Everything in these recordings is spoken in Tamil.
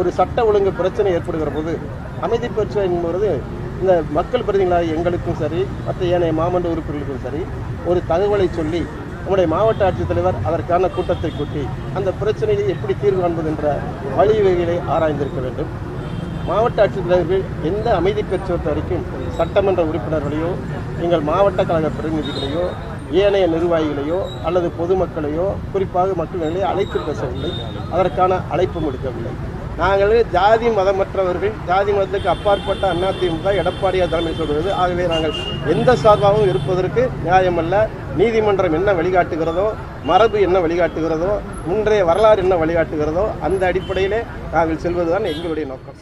ஒரு சட்ட ஒழுங்கு பிரச்சனை ஏற்படுகிற போது அமைதி பிரச்சனை என்பது இந்த மக்கள் பிரதிநிதிகளாக எங்களுக்கும் சரி மற்ற ஏனைய மாமன்ற உறுப்பினர்களுக்கும் சரி ஒரு தகவலை சொல்லி நம்முடைய மாவட்ட ஆட்சித்தலைவர் அதற்கான கூட்டத்தை கூட்டி அந்த பிரச்சனையை எப்படி தீர்வு காண்பது என்ற வழிவகைகளை ஆராய்ந்திருக்க வேண்டும். மாவட்ட ஆட்சித்தலைவர்கள் எந்த அமைதி பெற்றொத்த வரைக்கும் சட்டமன்ற உறுப்பினர்களையோ எங்கள் மாவட்ட கழக பிரதிநிதிகளையோ ஏனைய நிர்வாகிகளையோ அல்லது பொதுமக்களையோ குறிப்பாக மக்களிடையே அழைத்து பேசவில்லை. அதற்கான அழைப்பும் எடுக்கவில்லை. நாங்கள் ஜாதி மதமற்றவர்கள் ஜாதி மதத்துக்கு அப்பாற்பட்ட அதிமுக எடப்பாடியார் தலைமை சொல்வது ஆகவே நாங்கள் எந்த சார்பாகவும் இருப்பதற்கு நியாயமல்ல. நீதிமன்றம் என்ன வழிகாட்டுகிறதோ மரபு என்ன வழிகாட்டுகிறதோ இன்றைய வரலாறு என்ன வழிகாட்டுகிறதோ அந்த அடிப்படையிலே நாங்கள் செல்வதுதான் எங்களுடைய நோக்கம்.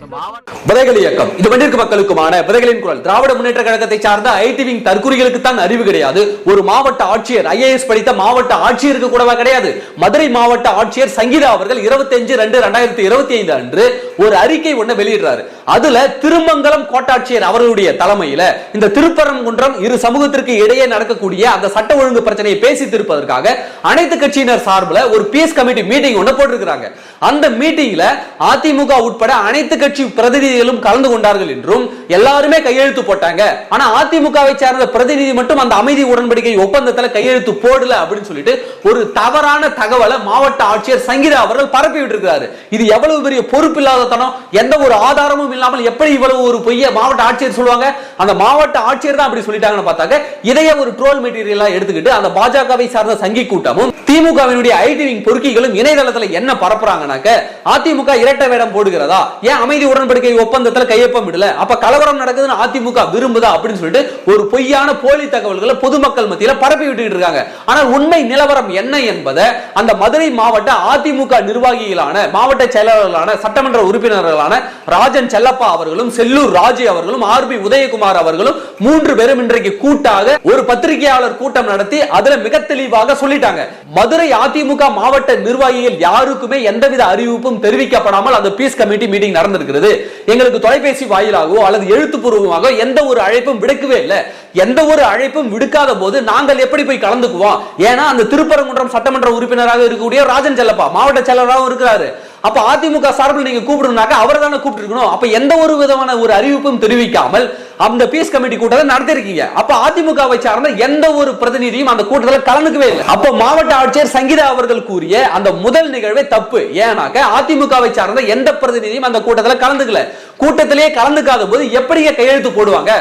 விதைகள் இயக்கம். இது வண்டிற்கு மக்களுக்குமான விதைகளின் குரல். திராவிட முன்னேற்ற கழகத்தை சார்ந்த ஐடிவிங் தற்கூறிகளுக்கு தான் அறிவு கிடையாது. ஒரு மாவட்ட ஆட்சியர் ஐஏஎஸ் படித்த மாவட்ட ஆட்சியருக்கு கூடவா கிடையாது. மதுரை மாவட்ட ஆட்சியர் சங்கீதா அவர்கள் இருபத்தி அஞ்சு ரெண்டு ரெண்டாயிரத்தி இருபத்தி ஐந்து அன்று ஒரு அறிக்கை ஒன்று வெளியிடுறாரு. அதுல திருமங்கலம் கோட்டாட்சியர் அவர்களுடைய தலைமையில இந்த திருப்பரங்குன்றம் இரு சமூகத்திற்கு இடையே நடக்கக்கூடிய அந்த சட்ட ஒழுங்கு பிரச்சனையை பேசி தீர்ப்பதற்காக அனைத்து கட்சியினர் சார்பில் ஒரு பீஸ் கமிட்டி மீட்டிங் ஒன்று போட்டிருக்கிறாங்க. அந்த மீட்டிங்ல அதிமுக உட்பட அனைத்து கட்சி பிரதிநிதிகளும் கலந்து கொண்டார்கள் என்றும் எல்லாருமே கையெழுத்து போட்டாங்க. ஆனா அதிமுகவை சார்ந்த பிரதிநிதி மட்டும் அந்த அமைதி உடன்படிக்கை ஒப்பந்தத்தில் கையெழுத்து போடல அப்படின்னு சொல்லிட்டு ஒரு தவறான தகவலை மாவட்ட ஆட்சியர் சங்கீதா அவர்கள் பரப்பிவிட்டு இருக்கிறாரு இது எவ்வளவு பெரிய பொறுப்பு இல்லாத தனம் எந்த ஒரு ஆதாரமும் இல்லாமல் எப்படி இவ்வளவு ஒரு பொய்ய மாவட்ட ஆட்சியர் சொல்லுவாங்க? அந்த மாவட்ட ஆட்சியர் தான் அப்படி சொல்லிட்டாங்கன்னு பார்த்தாக்க இதையே ஒரு ட்ரோல் மெட்டீரியலா எடுத்துக்கிட்டு அந்த பாஜகவை சார்ந்த சங்கி கூட்டமும் திமுகவினுடைய ஐடி விங் பொறுக்கிகளும் இணையதளத்துல என்ன பரப்புறாங்கனாக்க அதிமுக இரட்டை வேடம் போடுகிறதா? ஏன் அமைதி உடன்படிக்கை ஒப்பந்தத்துல கையொப்பம் விடல? அப்ப கலவரம் நடக்குதுன்னு அதிமுக விரும்புதா அப்படின்னு சொல்லிட்டு ஒரு பொய்யான போலி தகவல்களை பொதுமக்கள் மத்தியில பரப்பி விட்டுட்டு இருக்காங்க. ஆனால் உண்மை நிலவரம் என்ன என்பதை அந்த மதுரை மாவட்ட அதிமுக நிர்வாகிகளான மாவட்ட செயலாளர்களான சட்டமன்ற உறுப்பினர்களான ராஜன் செல்லப்பா அவர்களும் செல்லூர் ராஜு அவர்களும் ஆர் பி உதயகுமார் அவர்களும் மூன்று பேரும் இன்றைக்கு கூட்டாக ஒரு பத்திரிகையாளர் கூட்டம் நடத்தி அதுல மிக தெளிவாக சொல்லிட்டாங்க. மதுரை அதிமுக மாவட்ட நிர்வாகிகள் யாருக்குமே எந்தவித அறிவிப்பும் தெரிவிக்கப்படாமல் அந்த பீஸ் கமிட்டி மீட்டிங் நடந்திருக்கிறது. எங்களுக்கு தொலைபேசி வாயிலாகவோ அல்லது எழுத்துப்பூர்வமாக எந்த ஒரு அழைப்பும் விடுக்கவே இல்லை. எந்த ஒரு அழைப்பும் விடுக்காத போது நாங்கள் எப்படி போய் கலந்துக்குவோம்? ஏன்னா அந்த திருப்பரங்குன்றம் சட்டமன்ற உறுப்பினராக இருக்கக்கூடிய ராஜன் செல்லப்பா மாவட்ட செயலராகவும் இருக்கிறாரு. அப்ப அதிமுக சார்பில் நீங்க கூப்பிடணும்னாக்க அவர் தானே கூப்பிட்டுருக்கணும். அப்ப எந்த ஒரு விதமான ஒரு அறிவிப்பும் தெரிவிக்காமல் அந்த பீஸ் கமிட்டி கூட்டத்தை நடத்திருக்கீங்க. அப்ப அதிமுகவை சார்ந்த எந்த ஒரு பிரதிநிதியும் அந்த கூட்டத்தில் கலந்துக்கவே இல்லை. அப்ப மாவட்ட ஆட்சியர் சங்கீதா அவர்கள் கூறிய அந்த முதல் நிகழ்வே தப்பு. ஏன்னாக்க அதிமுகவை சார்ந்த எந்த பிரதிநிதியும் அந்த கூட்டத்தில் கலந்துக்கல. கூட்டத்திலேயே கலந்துக்காத போது எப்படிங்க கையெழுத்து போடுவாங்க?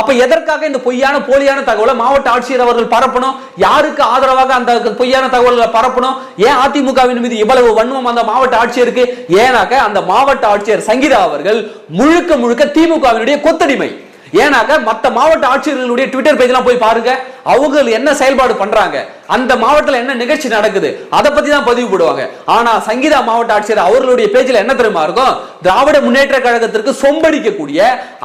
அப்ப எதற்காக இந்த பொய்யான போலியான தகவலை மாவட்ட ஆட்சியர் அவர்கள் பரப்பணும்? யாருக்கு ஆதரவாக அந்த பொய்யான தகவல்களை பரப்பணும்? ஏன் அதிமுகவின் மீது இவ்வளவு வன்மம் அந்த மாவட்ட ஆட்சியருக்கு? ஏனாக்க அந்த மாவட்ட ஆட்சியர் சங்கீதா அவர்கள் முழுக்க முழுக்க திமுகவினுடைய கொத்தடிமை. ஏனாக்க மற்ற மாவட்ட ஆட்சியர்களுடைய ட்விட்டர் பேஜ்லாம் போய் பாருங்க. அவங்க என்ன செயல்பாடு பண்றாங்க? அந்த மாவட்டத்தில் என்ன நிகழ்ச்சி நடக்குது அதை பத்தி தான் பதிவு போடுவாங்க. ஆனா சங்கீதா மாவட்ட ஆட்சியர் அவர்களுடைய பேஜ்ல என்ன தெரியுமா இருக்கும் திராவிட முன்னேற்ற கழகத்திற்கு சொம்படிக்கக்கூடிய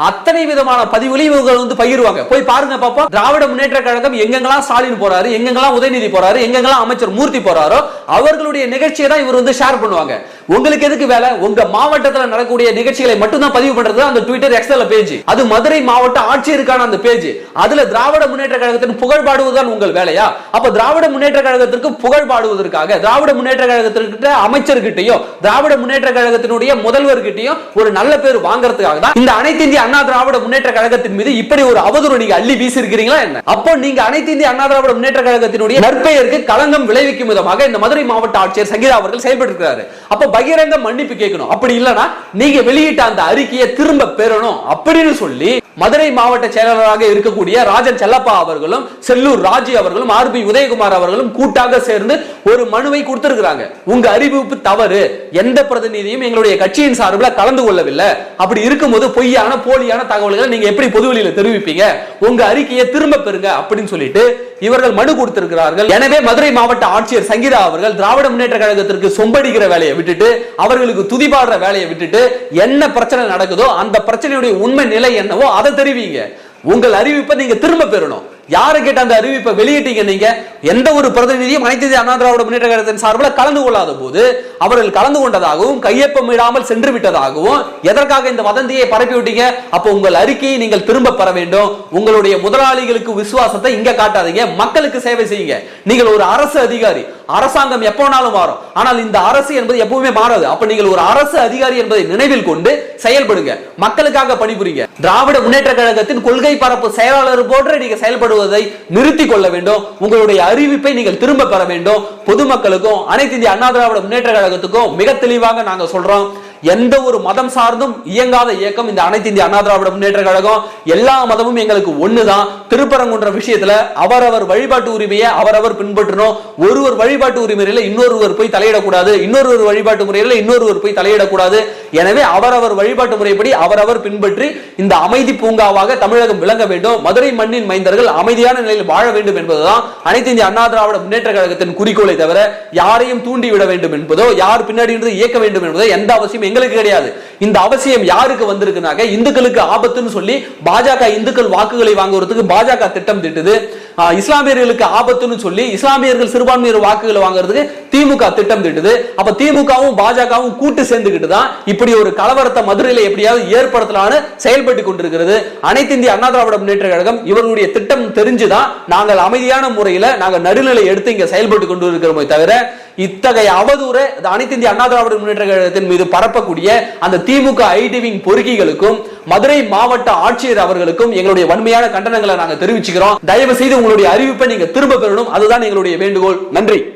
அத்தனை விதமான பதிவுகளையும் இவங்க வந்து பகிர்வாங்க. போய் பாருங்க பாப்போம் திராவிட முன்னேற்ற கழகம் எங்கெங்கெல்லாம் ஸ்டாலின் போறாரு எங்கெங்கெல்லாம் உதயநிதி போறாரு எங்கெங்கெல்லாம் அமைச்சர் மூர்த்தி போறாரோ அவர்களுடைய நிகழ்ச்சியை தான் இவர் வந்து ஷேர் பண்ணுவாங்க. உங்களுக்கு எதுக்கு வேலை? உங்க மாவட்டத்தில் நடக்கக்கூடிய நிகழ்ச்சிகளை மட்டும் தான் பதிவு பண்றது அந்த ட்விட்டர் எக்ஸல் பேஜ். அது மதுரை மாவட்ட ஆட்சியருக்கான அந்த பேஜ். அதுல திராவிட முன்னேற்ற கழகத்தின் புகழ் பாடுவதுதான் உங்கள் வேலையா? அப்ப திராவிட முன்னேற்ற கழகத்திற்கு புகழ் பாடுவதற்காக திராவிட முன்னேற்ற கழகத்திற்கு அமைச்சர்கிட்டயும் திராவிட முன்னேற்ற கழகத்தினுடைய முதல்வர்கிட்டயும் ஒரு நல்ல பேர் வாங்குறதுக்காக தான் இந்த அனைத்து இந்திய அண்ணா திராவிட முன்னேற்ற கழகத்தின் மீது இப்படி ஒரு அவதூறு நீங்க அள்ளி வீசி இருக்கிறீங்களா என்ன? அப்போ நீங்க அனைத்து இந்திய அண்ணா திராவிட முன்னேற்ற கழகத்தினுடைய நற்பெயருக்கு களங்கம் விளைவிக்கும் விதமாக இந்த மதுரை மாவட்ட ஆட்சியர் சங்கீதா அவர்கள் செயல்பட்டு அப்ப பகிரங்க மன்னிப்பு கேட்கணும். அப்படி இல்லைன்னா நீங்க வெளியிட்ட அந்த அறிக்கையை திரும்ப பெறணும் அப்படின்னு சொல்லி மதுரை மாவட்ட செயலாளராக இருக்கக்கூடிய ராஜன் செல்லப்பா அவர்களும் செல்லூர் ராஜு அவர்களும் ஆர் பி உதயகுமார் அவர்களும் கூட்டாக சேர்ந்து ஒரு மனுவை கொடுத்திருக்கிறாங்க. உங்க அறிவிப்பு தவறு. எந்த பிரதிநிதியும் எங்களுடைய கட்சியின் சார்பில் கலந்து கொள்ளவில்லை. அப்படி இருக்கும்போது பொய்யான போலியான தகவல்களை நீங்க எப்படி பொதுவெளியில தெரிவிப்பீங்க? உங்க அறிக்கையை திரும்ப பெறுங்க அப்படின்னு சொல்லிட்டு இவர்கள் மனு கொடுத்திருக்கிறார்கள். எனவே மதுரை மாவட்ட ஆட்சியர் சங்கீதா அவர்கள் திராவிட முன்னேற்ற கழகத்திற்கு சொம்படிக்கிற வேலையை விட்டுட்டு அவர்களுக்கு துதிபாடுற வேலையை விட்டுட்டு என்ன பிரச்சனை நடக்குதோ அந்த பிரச்சனையுடைய உண்மை நிலை என்னவோ அதை தெரிவிங்க. உங்கள் அறிவிப்பை நீங்க திரும்ப பெறணும். யாரை கேட்ட அந்த அறிவிப்பை வெளியிட்டீங்க நீங்க? எந்த ஒரு பிரதிநிதியும் அனைத்து இந்திய அண்ணா திராவிட முன்னேற்ற கழகத்தின் சார்பில் கலந்து கொள்ளாத போது அவர்கள் கலந்து கொண்டதாகவும் கையொப்பம் இடாமல் சென்று விட்டதாகவும் எதற்காக இந்த வதந்தியை பரப்பி விட்டீங்க? அப்போ உங்கள் அறிக்கையை நீங்கள் திரும்ப பெற வேண்டும். உங்களுடைய முதலாளிகளுக்கு விசுவாசத்தை இங்க காட்டாதீங்க. மக்களுக்கு சேவை செய்யுங்க. நீங்கள் ஒரு அரசு அதிகாரி. அரசாங்கம் எப்போனாலும் மாறும். ஆனால் இந்த அரசு என்பது எப்பவுமே மாறாது. அப்ப நீங்கள் ஒரு அரசு அதிகாரி என்பதை நினைவில் கொண்டு செயல்படுங்க. மக்களுக்காக பணிபுரிங்க. திராவிட முன்னேற்ற கழகத்தின் கொள்கை பரப்பு செயலாளர் போன்று நீங்க செயல்படுவதை நிறுத்திக் கொள்ள வேண்டும். உங்களுடைய அறிவிப்பை நீங்கள் திரும்ப பெற வேண்டும். பொதுமக்களுக்கும் அனைத்து இந்திய அண்ணா திராவிட முன்னேற்ற கழகத்துக்கும் மிக தெளிவாக நாங்க சொல்றோம். எந்த ஒரு மதம் சார்ந்தும் இயங்காத இயக்கம் இந்த அனைத்து இந்திய அண்ணா திராவிட முன்னேற்ற கழகம். எல்லா மதமும் எங்களுக்கு ஒண்ணுதான். திருப்பரங்குன்ற விஷயத்துல அவரவர் வழிபாட்டு உரிமையை அவரவர் பின்பற்றணும். ஒருவர் வழிபாட்டு உரிமையில இன்னொருவர் போய் தலையிடக்கூடாது. இன்னொருவர் வழிபாட்டு முறையில இன்னொருவர் போய் தலையிடக்கூடாது. எனவே அவரவர் வழிபாட்டு முறைப்படி அவரவர் பின்பற்றி இந்த அமைதி பூங்காவாக தமிழகம் விளங்க வேண்டும். மதுரை மண்ணின் மைந்தர்கள் அமைதியான நிலையில் வாழ வேண்டும் என்பதுதான் அனைத்து இந்திய அண்ணா திராவிட முன்னேற்ற கழகத்தின் குறிக்கோளை தவிர யாரையும் தூண்டி விட வேண்டும் என்பதோ யார் பின்னாடி இருந்து இயக்க வேண்டும் என்பதோ எந்த அவசியம் எங்களுக்கு கிடையாது. இந்த அவசியம் யாருக்கு வந்திருக்குனாக்க இந்துக்களுக்கு ஆபத்துன்னு சொல்லி பாஜக இந்துக்கள் வாக்குகளை வாங்குவதற்கு பாஜக திட்டம் திட்டுது. இஸ்லாமியர்களுக்கு ஆபத்துன்னு சொல்லி இஸ்லாமியர்கள் சிறுபான்மையர் வாக்குகளை வாங்குறதுக்கு திமுக திட்டம் திட்டுது. அப்ப திமுகவும் பாஜகவும் கூட்டு சேர்ந்துகிட்டு தான் இப்படி ஒரு கலவரத்தை மதுரையில எப்படியாவது ஏற்படுத்தலாம்னு செயல்பட்டு கொண்டிருக்கிறது. அனைத்து இந்திய அண்ணா திராவிட முன்னேற்ற கழகம் இவர்களுடைய திட்டம் தெரிஞ்சுதான் நாங்கள் அமைதியான முறையில நாங்கள் நடுநிலை எடுத்து இங்க செயல்பட்டு கொண்டு இருக்கிறோமே தவிர இத்தகைய அவதூறு அனைத்து இந்திய அண்ணா திராவிட முன்னேற்ற கழகத்தின் மீது பரப்பக்கூடிய அந்த திமுக ஐடிவிங் பொறுக்கிகளுக்கும் மதுரை மாவட்ட ஆட்சியர் அவர்களுக்கும் எங்களுடைய வன்மையான கண்டனங்களை நாங்க தெரிவிச்சுக்கிறோம். தயவு செய்து உங்களுடைய அறிவிப்பை நீங்க திரும்ப பெறணும். அதுதான் எங்களுடைய வேண்டுகோள். நன்றி.